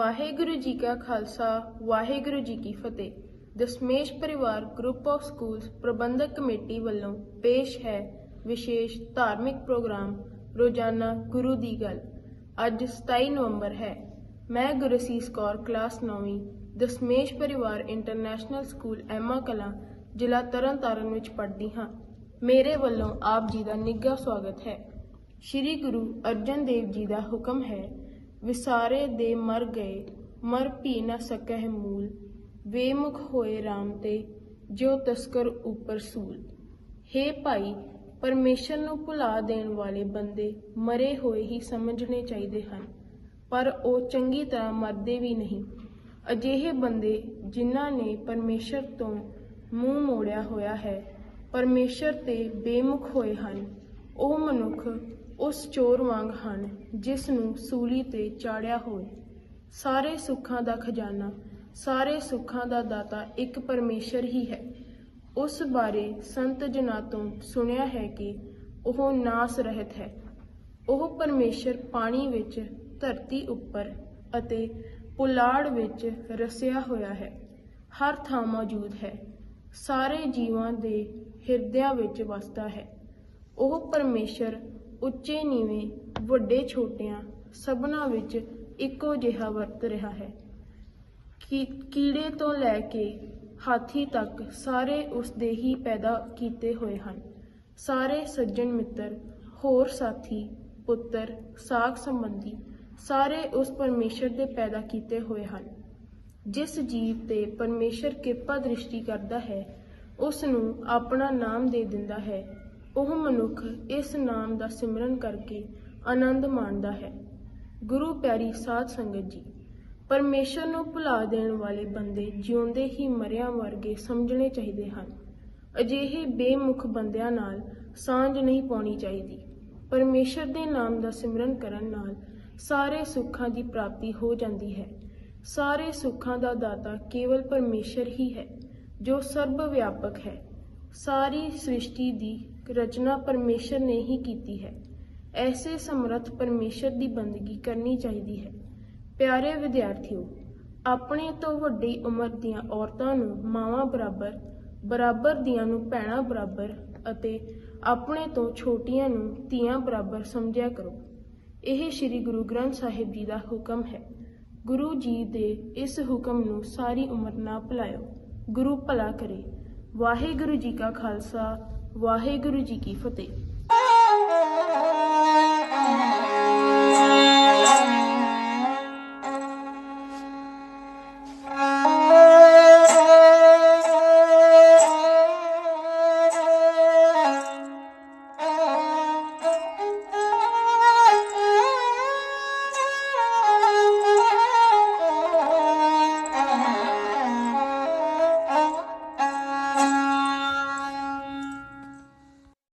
ਵਾਹਿਗੁਰੂ ਜੀ ਕਾ ਖਾਲਸਾ, ਵਾਹਿਗੁਰੂ ਜੀ ਕੀ ਫਤਿਹ। Dasmesh Parivar group of schools Parbandhak committee ਵੱਲੋਂ ਪੇਸ਼ ਹੈ ਵਿਸ਼ੇਸ਼ ਧਾਰਮਿਕ ਪ੍ਰੋਗਰਾਮ ਰੋਜ਼ਾਨਾ ਗੁਰੂ ਦੀ ਗੱਲ। ਅੱਜ 27 ਨਵੰਬਰ ਹੈ। ਮੈਂ ਗੁਰਸੀਸ ਕੌਰ, ਕਲਾਸ 9ਵੀਂ Dasmesh Parivar international school Emma Kalan, ਜ਼ਿਲ੍ਹਾ ਤਰਨਤਾਰਨ ਵਿੱਚ ਪੜ੍ਹਦੀ ਹਾਂ। ਮੇਰੇ ਵੱਲੋਂ ਆਪ ਜੀ ਦਾ ਨਿੱਘਾ ਸਵਾਗਤ ਹੈ। ਸ੍ਰੀ ਗੁਰੂ ਅਰਜਨ ਦੇਵ ਜੀ ਦਾ ਹੁਕਮ ਹੈ ਵਿਸਾਰੇ ਦੇ ਮਰ ਗਏ, ਮਰ ਪੀ ਨਾ ਸਕਹਿ ਮੂਲ। ਵੇਮੁਖ ਹੋਏ RAM ਤੇ ਜੋ ਤਸਕਰ ਉਪਰ ਸੂਲ। ਹੇ ਭਾਈ, ਪਰਮੇਸ਼ਰ ਨੂੰ ਭੁਲਾ ਦੇਣ ਵਾਲੇ ਬੰਦੇ ਮਰੇ ਹੋਏ ਹੀ ਸਮਝਣੇ ਚਾਹੀਦੇ ਹਨ, ਪਰ ਉਹ ਚੰਗੀ ਤਰ੍ਹਾਂ ਮਰਦੇ ਵੀ ਨਹੀਂ। ਅਜਿਹੇ ਬੰਦੇ ਜਿਨ੍ਹਾਂ ਨੇ ਪਰਮੇਸ਼ਰ ਤੋਂ ਮੂੰਹ ਮੋੜਿਆ ਹੋਇਆ ਹੈ, ਪਰਮੇਸ਼ਰ ਤੇ ਬੇਮੁਖ ਹੋਏ ਹਨ, ਉਹ ਮਨੁੱਖ ਉਸ ਚੋਰ ਵਾਂਗ ਹਨ, ਜਿਸ ਨੂੰ ਸੂਲੀ ਤੇ ਚਾੜਿਆ ਹੋਵੇ। ਸਾਰੇ ਸੁੱਖਾਂ ਦਾ ਖਜ਼ਾਨਾ, ਸਾਰੇ ਸੁੱਖਾਂ ਦਾ ਦਾਤਾ ਇੱਕ ਪਰਮੇਸ਼ਰ ਹੀ ਹੈ। ਉਸ ਬਾਰੇ ਸੰਤ ਜਨਾਂ ਤੋਂ ਸੁਣਿਆ ਹੈ ਕਿ ਉਹ ਨਾਸ ਰਹਿਤ ਹੈ। ਉਹ ਪਰਮੇਸ਼ਰ ਪਾਣੀ ਵਿੱਚ, ਧਰਤੀ ਉੱਪਰ ਅਤੇ ਪੁਲਾੜ ਵਿੱਚ ਰਸਿਆ ਹੋਇਆ ਹੈ। ਹਰ ਥਾਂ ਮੌਜੂਦ ਹੈ। ਸਾਰੇ ਜੀਵਾਂ ਦੇ ਹਿਰਦਿਆਂ ਵਿੱਚ ਵਸਦਾ ਹੈ। ਉਹ ਪਰਮੇਸ਼ਰ ਉੱਚੇ, ਨੀਵੇਂ, ਵੱਡੇ, ਛੋਟਿਆਂ ਸਭਨਾਂ ਵਿੱਚ ਇੱਕੋ ਜਿਹਾ ਵਰਤ ਰਿਹਾ ਹੈ। ਕੀ, ਕੀੜੇ ਤੋਂ ਲੈ ਕੇ ਹਾਥੀ ਤੱਕ ਸਾਰੇ ਉਸ ਦੇ ਹੀ ਪੈਦਾ ਕੀਤੇ ਹੋਏ ਹਨ। ਸਾਰੇ ਸੱਜਣ ਮਿੱਤਰ, ਹੋਰ ਸਾਥੀ, ਪੁੱਤਰ, ਸਾਖ ਸੰਬੰਧੀ ਸਾਰੇ ਉਸ ਪਰਮੇਸ਼ਰ ਦੇ ਪੈਦਾ ਕੀਤੇ ਹੋਏ ਹਨ। ਜਿਸ ਜੀਵ ਤੇ ਪਰਮੇਸ਼ਰ ਕਿਰਪਾ ਦ੍ਰਿਸ਼ਟੀ ਕਰਦਾ ਹੈ ਉਸ ਨੂੰ ਆਪਣਾ ਨਾਮ ਦੇ ਦਿੰਦਾ ਹੈ ਉਹ ਮਨੁੱਖ ਇਸ ਨਾਮ ਦਾ ਸਿਮਰਨ ਕਰਕੇ ਆਨੰਦ ਮਾਣਦਾ ਹੈ। ਗੁਰੂ ਪਿਆਰੀ ਸਾਧ ਸੰਗਤ ਜੀ, ਪਰਮੇਸ਼ਰ ਨੂੰ ਭੁਲਾ ਦੇਣ ਵਾਲੇ ਬੰਦੇ ਜਿਉਂਦੇ ਹੀ ਮਰਿਆਂ ਵਰਗੇ ਸਮਝਣੇ ਚਾਹੀਦੇ ਹਨ। ਅਜਿਹੇ ਬੇਮੁਖ ਬੰਦਿਆਂ ਨਾਲ ਸਾਂਝ ਨਹੀਂ ਪਾਉਣੀ ਚਾਹੀਦੀ। ਪਰਮੇਸ਼ਰ ਦੇ ਨਾਮ ਦਾ ਸਿਮਰਨ ਕਰਨ ਨਾਲ ਸਾਰੇ ਸੁੱਖਾਂ ਦੀ ਪ੍ਰਾਪਤੀ ਹੋ ਜਾਂਦੀ ਹੈ। ਸਾਰੇ ਸੁੱਖਾਂ ਦਾ ਦਾਤਾ ਕੇਵਲ ਪਰਮੇਸ਼ਰ ਹੀ ਹੈ, ਜੋ ਸਰਬ ਵਿਆਪਕ ਹੈ। ਸਾਰੀ ਸ੍ਰਿਸ਼ਟੀ ਦੀ ਰਚਨਾ ਪਰਮੇਸ਼ਰ ਨੇ ਹੀ ਕੀਤੀ ਹੈ। ਐਸੇ ਸਮਰੱਥ ਪਰਮੇਸ਼ਰ ਦੀ ਬੰਦਗੀ ਕਰਨੀ ਚਾਹੀਦੀ ਹੈ। ਪਿਆਰੇ ਵਿਦਿਆਰਥੀਓ, ਆਪਣੇ ਤੋਂ ਵੱਡੀ ਉਮਰ ਦੀਆਂ ਔਰਤਾਂ ਨੂੰ ਮਾਵਾਂ ਬਰਾਬਰ ਬਰਾਬਰ ਦੀਆਂ ਨੂੰ ਭੈਣਾਂ ਬਰਾਬਰ ਅਤੇ ਆਪਣੇ ਤੋਂ ਛੋਟੀਆਂ ਨੂੰ ਧੀਆਂ ਬਰਾਬਰ ਸਮਝਿਆ ਕਰੋ। ਇਹ ਸ੍ਰੀ ਗੁਰੂ ਗ੍ਰੰਥ ਸਾਹਿਬ ਜੀ ਦਾ ਹੁਕਮ ਹੈ। ਗੁਰੂ ਜੀ ਦੇ ਇਸ ਹੁਕਮ ਨੂੰ ਸਾਰੀ ਉਮਰ ਨਾ ਭੁਲਾਇਓ। ਗੁਰੂ ਭਲਾ ਕਰੇ। ਵਾਹਿਗੁਰੂ ਜੀ ਕਾ ਖਾਲਸਾ ਵਾਹਿਗੁਰੂ ਜੀ ਕੀ ਫਤਿਹ।